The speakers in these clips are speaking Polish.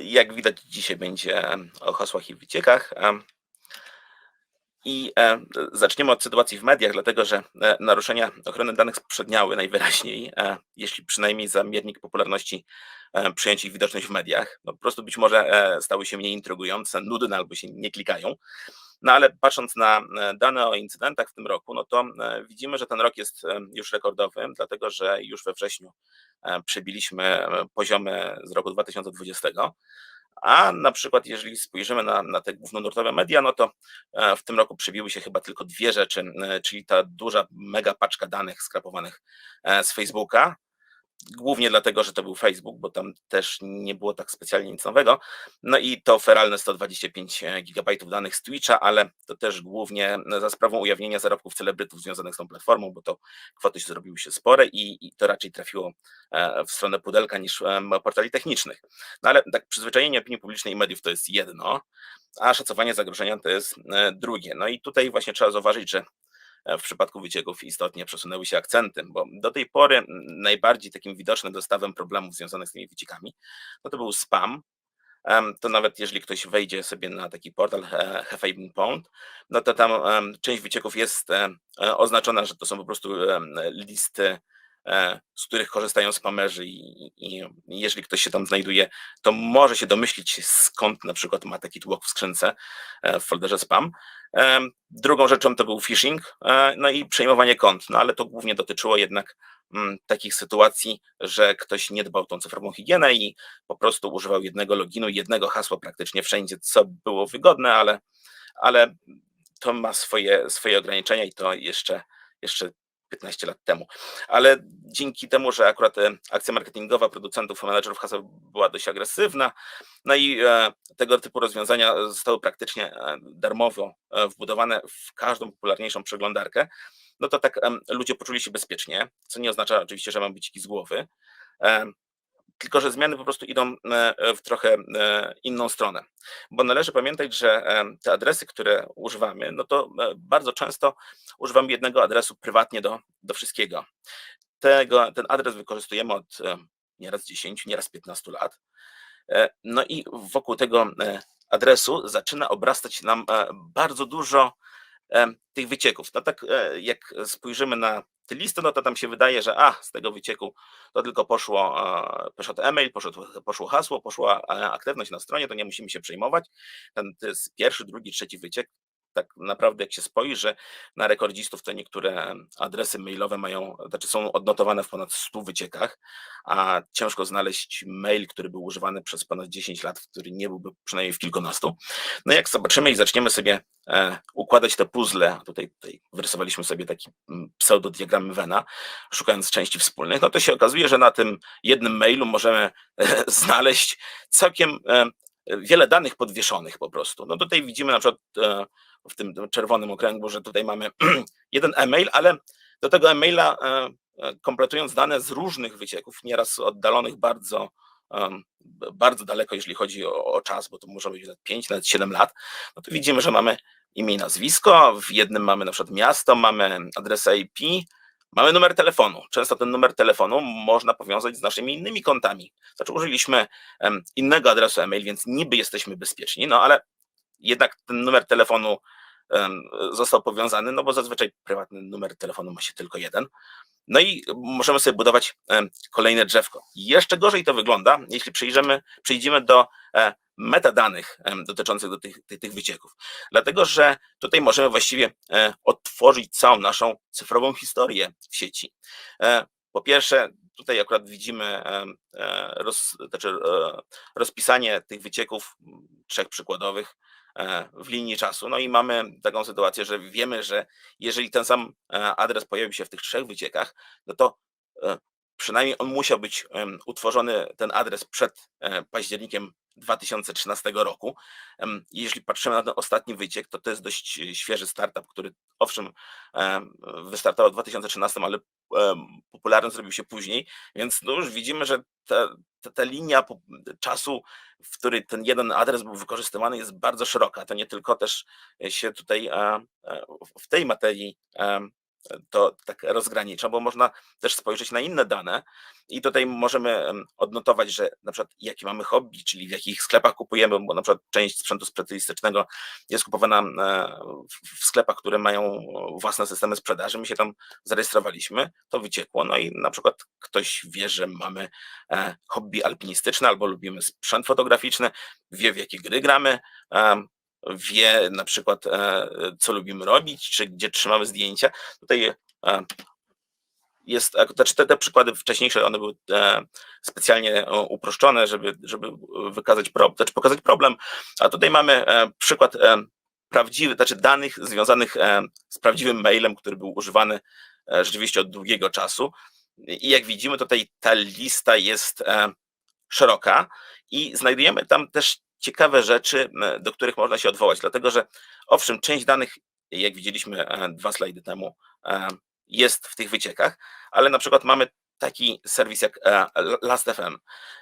Jak widać, dzisiaj będzie o hasłach i wyciekach. I e, zaczniemy od sytuacji w mediach, dlatego że e, naruszenia ochrony danych sprzedniały najwyraźniej, e, jeśli przynajmniej za miernik popularności przyjęć ich widoczność w mediach. No, po prostu być może stały się mniej intrygujące, nudne albo się nie klikają. No ale patrząc na dane o incydentach w tym roku, no to widzimy, że ten rok jest już rekordowy, dlatego że już we wrześniu przebiliśmy poziomy z roku 2020. A na przykład, jeżeli spojrzymy na, na te głównonurtowe media, no to e, w tym roku przebiły się chyba tylko dwie rzeczy, e, czyli ta duża mega paczka danych skrapowanych e, z Facebooka, głównie dlatego, że to był Facebook, bo tam też nie było tak specjalnie nic nowego. No i to feralne 125 GB danych z Twitcha, ale to też głównie za sprawą ujawnienia zarobków celebrytów związanych z tą platformą, bo to kwoty się zrobiły się spore i, i to raczej trafiło e, w stronę pudelka niż portali technicznych. No ale tak przyzwyczajenie opinii publicznej i mediów to jest jedno, a szacowanie zagrożenia to jest e, drugie. No i tutaj właśnie trzeba zauważyć, że E, w przypadku wycieków istotnie przesunęły się akcenty, bo do tej pory najbardziej takim widocznym dostawem problemów związanych z tymi wyciekami, no to był spam, to nawet jeżeli ktoś wejdzie sobie na taki portal Have Pound, no to tam część wycieków jest e, oznaczona, że to są po prostu listy E, z których korzystają spamerzy i, i, jeżeli ktoś się tam znajduje, to może się domyślić skąd na przykład ma taki tłok w skrzynce e, w folderze spam. E, drugą rzeczą to był phishing, no i przejmowanie kont, no ale to głównie dotyczyło jednak mm, takich sytuacji, że ktoś nie dbał tą cyfrową higienę i po prostu używał jednego loginu, jednego hasła praktycznie wszędzie, co było wygodne, ale, ale to ma swoje, swoje ograniczenia i to jeszcze, jeszcze 15 lat temu. Ale dzięki temu, że akurat e, akcja marketingowa producentów, menedżerów haseł była dość agresywna, no i e, tego typu rozwiązania zostały praktycznie e, darmowo wbudowane w każdą popularniejszą przeglądarkę, no to tak ludzie poczuli się bezpiecznie, co nie oznacza oczywiście, że mam być z głowy. Tylko, że zmiany po prostu idą e, w trochę e, inną stronę. Bo należy pamiętać, że e, te adresy, które używamy, no to bardzo często używamy jednego adresu prywatnie do, do wszystkiego. Tego, ten adres wykorzystujemy od nieraz 10, nieraz 15 lat. No i wokół tego adresu zaczyna obrastać nam bardzo dużo tych wycieków. No tak jak spojrzymy na te listy, no to tam się wydaje, że a, z tego wycieku to tylko poszło, poszedł e-mail, poszło, poszło hasło, poszła e, aktywność na stronie, to nie musimy się przejmować. Ten, to jest pierwszy, drugi, trzeci wyciek, tak naprawdę jak się spojrzy na rekordzistów, to niektóre adresy mailowe mają, znaczy są odnotowane w ponad 100 wyciekach, a ciężko znaleźć mail, który był używany przez ponad 10 lat, który nie byłby przynajmniej w kilkunastu. No jak zobaczymy i zaczniemy sobie e, układać te puzzle, tutaj, tutaj wyrysowaliśmy sobie taki mm, pseudodiagram Vena, szukając części wspólnych, no to się okazuje, że na tym jednym mailu możemy e, znaleźć całkiem e, wiele danych podwieszonych po prostu. No tutaj widzimy na przykład e, w tym czerwonym okręgu, że tutaj mamy jeden e-mail, ale do tego e-maila e, e, kompletując dane z różnych wycieków, nieraz oddalonych bardzo, bardzo daleko, jeżeli chodzi o, o czas, bo to może być 5, nawet 7 lat, no to widzimy, że mamy imię i nazwisko, w jednym mamy na przykład miasto, mamy adres IP, mamy numer telefonu. Często ten numer telefonu można powiązać z naszymi innymi kontami. Znaczy użyliśmy innego adresu e-mail, więc niby jesteśmy bezpieczni, no ale jednak ten numer telefonu został powiązany, no bo zazwyczaj prywatny numer telefonu ma się tylko jeden. No i możemy sobie budować kolejne drzewko. Jeszcze gorzej to wygląda, jeśli przejdziemy, przejdziemy do e, metadanych dotyczących do tych, tych, tych wycieków. Dlatego, że tutaj możemy właściwie e, odtworzyć całą naszą cyfrową historię w sieci. E, po pierwsze, tutaj akurat widzimy roz, znaczy rozpisanie tych wycieków, trzech przykładowych, E, w linii czasu. No i mamy taką sytuację, że wiemy, że jeżeli ten sam e, adres pojawił się w tych trzech wyciekach, no to e, przynajmniej on musiał być utworzony, ten adres przed październikiem 2013 roku. Jeśli patrzymy na ten ostatni wyciek, to to jest dość świeży startup, który owszem wystartował w 2013, ale popularny zrobił się później, więc no już widzimy, że ta, ta, ta linia czasu, w której ten jeden adres był wykorzystywany jest bardzo szeroka. To nie tylko też się tutaj w tej materii to tak rozgranicza, bo można też spojrzeć na inne dane i tutaj możemy em, odnotować, że na przykład jakie mamy hobby, czyli w jakich sklepach kupujemy, bo na przykład część sprzętu specjalistycznego jest kupowana w- sklepach, które mają własne systemy sprzedaży. My się tam zarejestrowaliśmy, to wyciekło. No i na przykład ktoś wie, że mamy e, hobby alpinistyczne albo lubimy sprzęt fotograficzny, wie w jakie gry gramy, wie na przykład e, co lubimy robić, czy gdzie trzymamy zdjęcia. Tutaj e, jest, ak- znaczy te, te przykłady wcześniejsze, one były e, specjalnie e, uproszczone, żeby, żeby wykazać problem, znaczy pokazać problem, a tutaj mamy e, przykład e, prawdziwy, znaczy danych związanych e, z prawdziwym mailem, który był używany e, rzeczywiście od długiego czasu. I jak widzimy, tutaj ta lista jest e, szeroka i znajdujemy tam też ciekawe rzeczy, do których można się odwołać, dlatego że owszem, część danych, jak widzieliśmy e, dwa slajdy temu, e, jest w tych wyciekach, ale na przykład mamy taki serwis jak e, Last.fm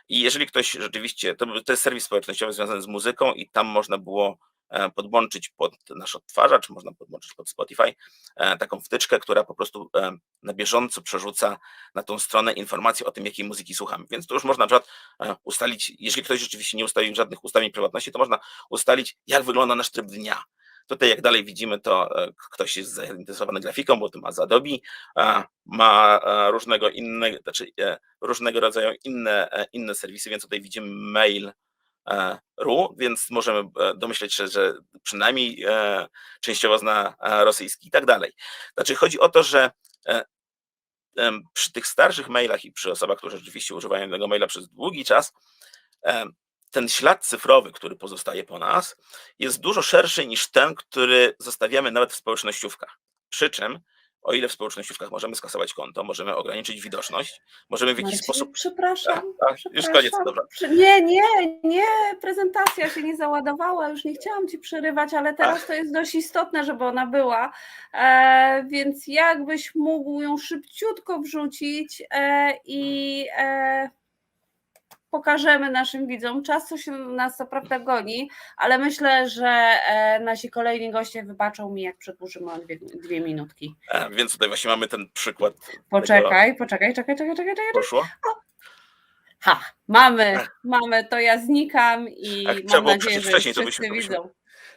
i jeżeli ktoś rzeczywiście, to, to jest serwis społecznościowy związany z muzyką i tam można było podłączyć pod nasz odtwarzacz, można podłączyć pod Spotify e, taką wtyczkę, która po prostu e, na bieżąco przerzuca na tą stronę informacje o tym, jakiej muzyki słuchamy. Więc to już można na przykład e, ustalić, jeżeli ktoś rzeczywiście nie ustalił żadnych ustawień prywatności, to można ustalić, jak wygląda nasz tryb dnia. Tutaj, jak dalej widzimy, to e, ktoś jest zainteresowany grafiką, bo to ma z Adobe, e, ma e, różnego znaczy e, różnego rodzaju inne, e, inne serwisy, więc tutaj widzimy mail e, ru, więc możemy e, domyśleć się, że przynajmniej e, częściowo zna e, rosyjski i tak dalej. Znaczy chodzi o to, że e, przy tych starszych mailach i przy osobach, które rzeczywiście używają tego maila przez długi czas, ten ślad cyfrowy, który pozostaje po nas, jest dużo szerszy niż ten, który zostawiamy nawet w społecznościówkach. Przy czym, o ile w społecznościówkach możemy skasować konto, możemy ograniczyć widoczność, możemy w jakiś Marcin, sposób. Przepraszam. A, już przepraszam. koniec, dobra. Nie, nie, nie, prezentacja się nie załadowała, już nie chciałam ci przerywać, ale teraz to jest dość istotne, żeby ona była, e, więc jakbyś mógł ją szybciutko wrzucić e, i e, pokażemy naszym widzom. Czas to się nas co prawda goni, ale myślę, że e, nasi kolejni goście wybaczą mi, jak przedłużymy o dwie, dwie minutki. E, Więc tutaj właśnie mamy ten przykład. tego- Poczekaj, poczekaj, czekaj, czekaj, czekaj, czekaj. Poszło? Ha, mamy, mamy, to ja znikam i Ach, mam nadzieję, że wcześniej, to byśmy- to byśmy- widzą.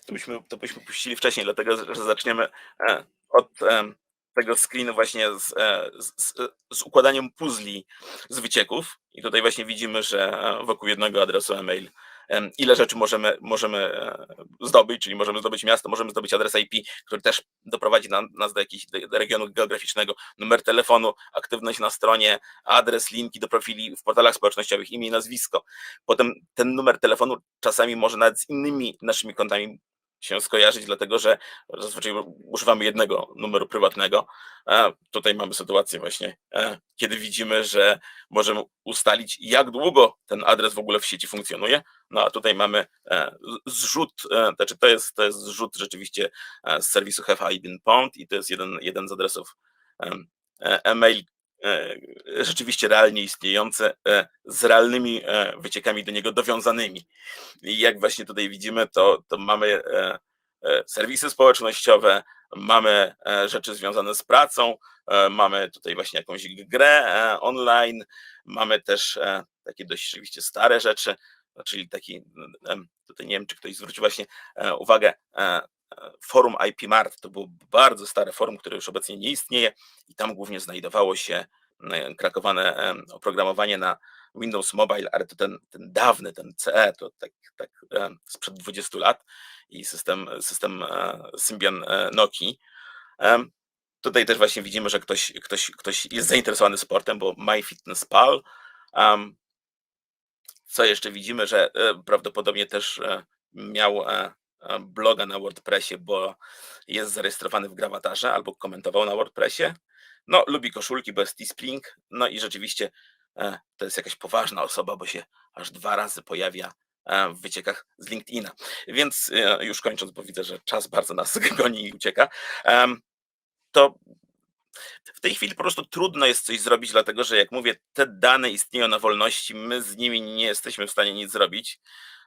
to byśmy, to byśmy puścili wcześniej, dlatego że zaczniemy e, od e, tego screenu właśnie z, e, z, z- z układaniem puzli z wycieków. I tutaj właśnie widzimy, że e, wokół jednego adresu e-mail em, ile rzeczy możemy, możemy e, zdobyć, czyli możemy zdobyć miasto, możemy zdobyć adres IP, który też doprowadzi na, nas do jakiegoś regionu geograficznego, numer telefonu, aktywność na stronie, adres, linki do profili w portalach społecznościowych, imię i nazwisko. Potem ten numer telefonu czasami może nawet z innymi naszymi kontami się skojarzyć, dlatego że zazwyczaj używamy jednego numeru prywatnego. A tutaj mamy sytuację właśnie, e, kiedy widzimy, że możemy ustalić, jak długo ten adres w ogóle w sieci funkcjonuje. No a tutaj mamy e, zrzut, e, znaczy to jest, to jest zrzut rzeczywiście z serwisu Have I Been Pwned i to jest jeden, jeden z adresów em, e-mail rzeczywiście realnie istniejące e, z realnymi e, wyciekami do niego dowiązanymi. I jak właśnie tutaj widzimy, to, to mamy e, e, serwisy społecznościowe, mamy e, rzeczy związane z pracą, e, mamy tutaj właśnie jakąś grę e, online, mamy też e, takie dość rzeczywiście stare rzeczy, no, czyli taki, em, tutaj nie wiem, czy ktoś zwrócił właśnie e, uwagę, e, e, forum IP Mart to było bardzo stare forum, które już obecnie nie istnieje i tam głównie znajdowało się e, krakowane em, oprogramowanie na Windows Mobile, ale to ten, ten dawny, ten CE, to tak, tak e, sprzed 20 lat i system, system e, Symbian e, Nokii. Em, Tutaj też właśnie widzimy, że ktoś, ktoś, ktoś jest zainteresowany sportem, bo MyFitnessPal. Co jeszcze widzimy, że e, prawdopodobnie też e, miał e, e, bloga na WordPressie, bo jest zarejestrowany w Gravatarze albo komentował na WordPressie. No, lubi koszulki, bo jest Teespring. No i rzeczywiście e, to jest jakaś poważna osoba, bo się aż dwa razy pojawia e, w wyciekach z LinkedIna. Więc e, już kończąc, bo widzę, że czas bardzo nas goni i ucieka, to w tej chwili po prostu trudno jest coś zrobić, dlatego że jak mówię, te dane istnieją na wolności, my z nimi nie jesteśmy w stanie nic zrobić.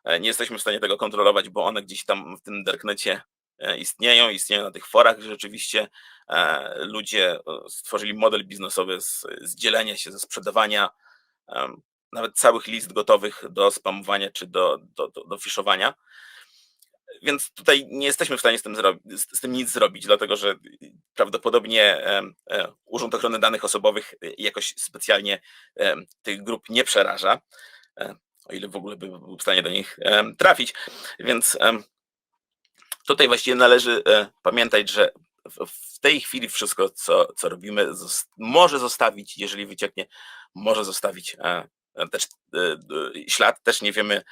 e, Nie jesteśmy w stanie tego kontrolować, bo one gdzieś tam w tym darknecie e, istnieją, istnieją na tych forach, rzeczywiście e, ludzie stworzyli model biznesowy z, z dzielenia się, ze sprzedawania nawet całych list gotowych do spamowania czy do, do, do, do fiszowania. Więc tutaj nie jesteśmy w stanie z tym, z tym nic zrobić, dlatego że prawdopodobnie e, Urząd Ochrony Danych Osobowych e, jakoś specjalnie tych grup nie przeraża, e, o ile w ogóle by był w stanie do nich trafić. Więc tutaj właściwie należy pamiętać, że w- tej chwili wszystko, co, co robimy, może zostawić, jeżeli wycieknie, może zostawić też ślad. Też nie wiemy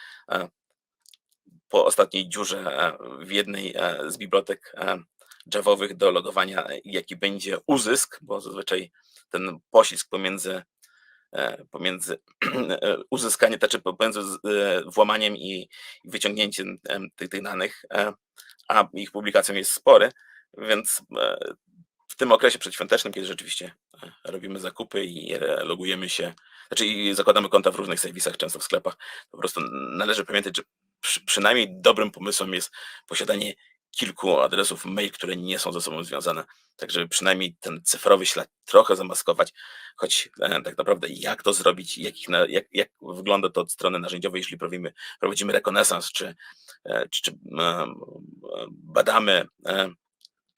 po ostatniej dziurze e, w jednej e, z bibliotek e, Javowych do logowania, e, jaki będzie uzysk, bo zazwyczaj ten poślizg pomiędzy, e, pomiędzy e, uzyskaniem, znaczy pomiędzy e, włamaniem i wyciągnięciem em, tych, tych danych, e, a ich publikacją jest spory, więc e, w tym okresie przedświątecznym, kiedy rzeczywiście e, robimy zakupy i e, logujemy się, znaczy i zakładamy konta w różnych serwisach, często w sklepach, po prostu należy pamiętać, że przy, przynajmniej dobrym pomysłem jest posiadanie kilku adresów mail, które nie są ze sobą związane, tak żeby przynajmniej ten cyfrowy ślad trochę zamaskować, choć e, tak naprawdę jak to zrobić, jakich na, jak, jak wygląda to od strony narzędziowej, jeśli prowadzimy, prowadzimy rekonesans, czy, e, czy, czy e, badamy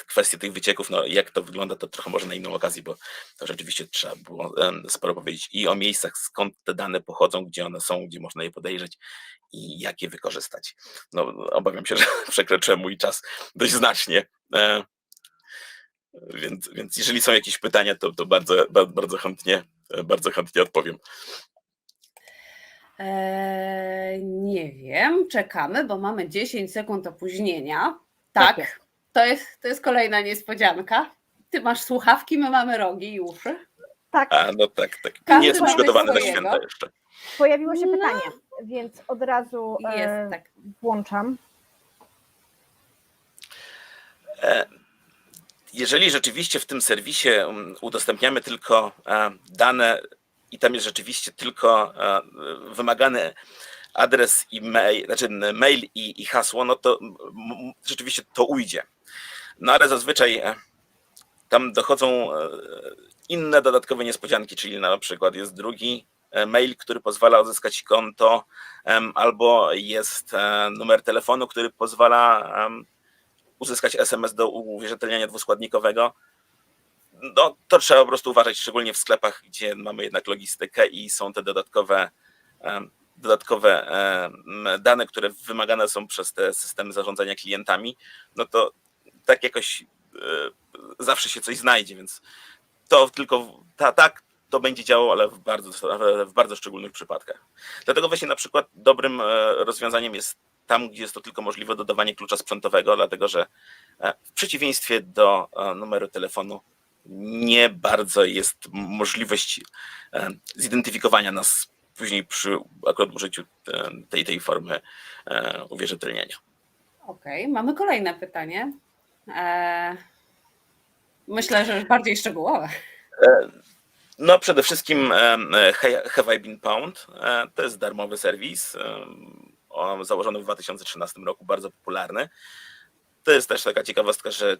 kwestie tych wycieków, no jak to wygląda, to trochę może na inną okazję, bo to rzeczywiście trzeba było sporo powiedzieć i o miejscach, skąd te dane pochodzą, gdzie one są, gdzie można je podejrzeć i jak je wykorzystać. No, obawiam się, że przekroczyłem mój czas dość znacznie. e, Więc, więc jeżeli są jakieś pytania, to, to bardzo, ba- bardzo chętnie, e, bardzo chętnie odpowiem. Eee, nie wiem, czekamy, bo mamy 10 sekund opóźnienia. Tak Tak, jest. To jest, to jest kolejna niespodzianka. Ty masz słuchawki, my mamy rogi i uszy. Tak, A no tak, tak. Każdy Nie jestem przygotowany na swojego. święta jeszcze. pojawiło się No. pytanie, więc od razu e, Jest tak. włączam. E, Jeżeli rzeczywiście w tym serwisie mm, udostępniamy tylko e, dane i tam jest rzeczywiście tylko e, wymagany adres i mail, znaczy mail i, i hasło, no to rzeczywiście to ujdzie. No ale zazwyczaj e, tam dochodzą e, inne dodatkowe niespodzianki, czyli na przykład jest drugi e, mail, który pozwala uzyskać konto, albo jest numer telefonu, który pozwala uzyskać SMS do uwierzytelniania dwuskładnikowego. No, to trzeba po prostu uważać, szczególnie w sklepach, gdzie mamy jednak logistykę i są te dodatkowe, dodatkowe dane, które wymagane są przez te systemy zarządzania klientami. No to tak jakoś e, zawsze się coś znajdzie, więc to tylko ta, tak to będzie działało, ale w bardzo, w bardzo szczególnych przypadkach. Dlatego właśnie na przykład dobrym e, rozwiązaniem jest tam, gdzie jest to tylko możliwe dodawanie klucza sprzętowego, dlatego że e, w przeciwieństwie do numeru telefonu nie bardzo jest możliwość zidentyfikowania nas później przy akurat użyciu e, tej, tej formy e, uwierzytelnienia. Okej, mamy kolejne pytanie. Eee, myślę, że bardziej szczegółowe. No przede wszystkim Have I Been Pound e, to jest darmowy serwis, założony w 2013 roku, bardzo popularny. To jest też taka ciekawostka, że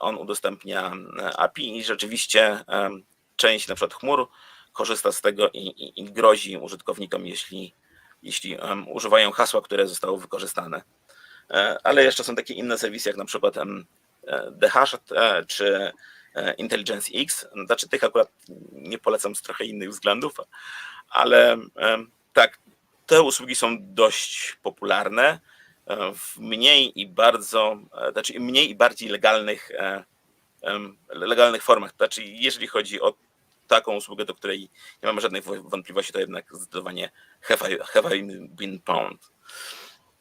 on udostępnia e, API i rzeczywiście część na przykład chmur korzysta z tego i, i, i grozi użytkownikom, jeśli, jeśli em, używają hasła, które zostało wykorzystane. E, Ale jeszcze są takie inne serwisy, jak na przykład em, e, e, czy Intelligence X. Znaczy tych akurat nie polecam z trochę innych względów, ale tak, te usługi są dość popularne w mniej i bardzo, znaczy mniej i bardziej legalnych, legalnych formach. Znaczy, jeżeli chodzi o taką usługę, do której nie mamy żadnych wo- wątpliwości, to jednak zdecydowanie have I, have I been pound.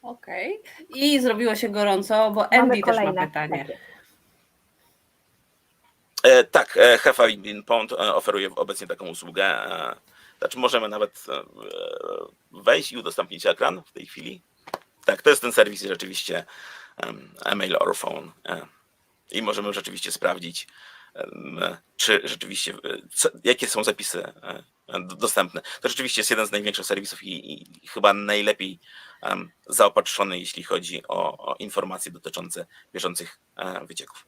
Okej. I zrobiło się gorąco, bo Andy też ma pytanie. Tak. E, tak, e, Have I Been Pound e, oferuje obecnie taką usługę. E, znaczy możemy nawet wejść i udostępnić ekran w tej chwili. Tak, to jest ten serwis rzeczywiście em, email or phone. E, I możemy rzeczywiście sprawdzić, czy rzeczywiście, co, jakie są zapisy e, dostępne. To rzeczywiście jest jeden z największych serwisów i, i chyba najlepiej zaopatrzony, jeśli chodzi o, o informacje dotyczące bieżących e, wycieków.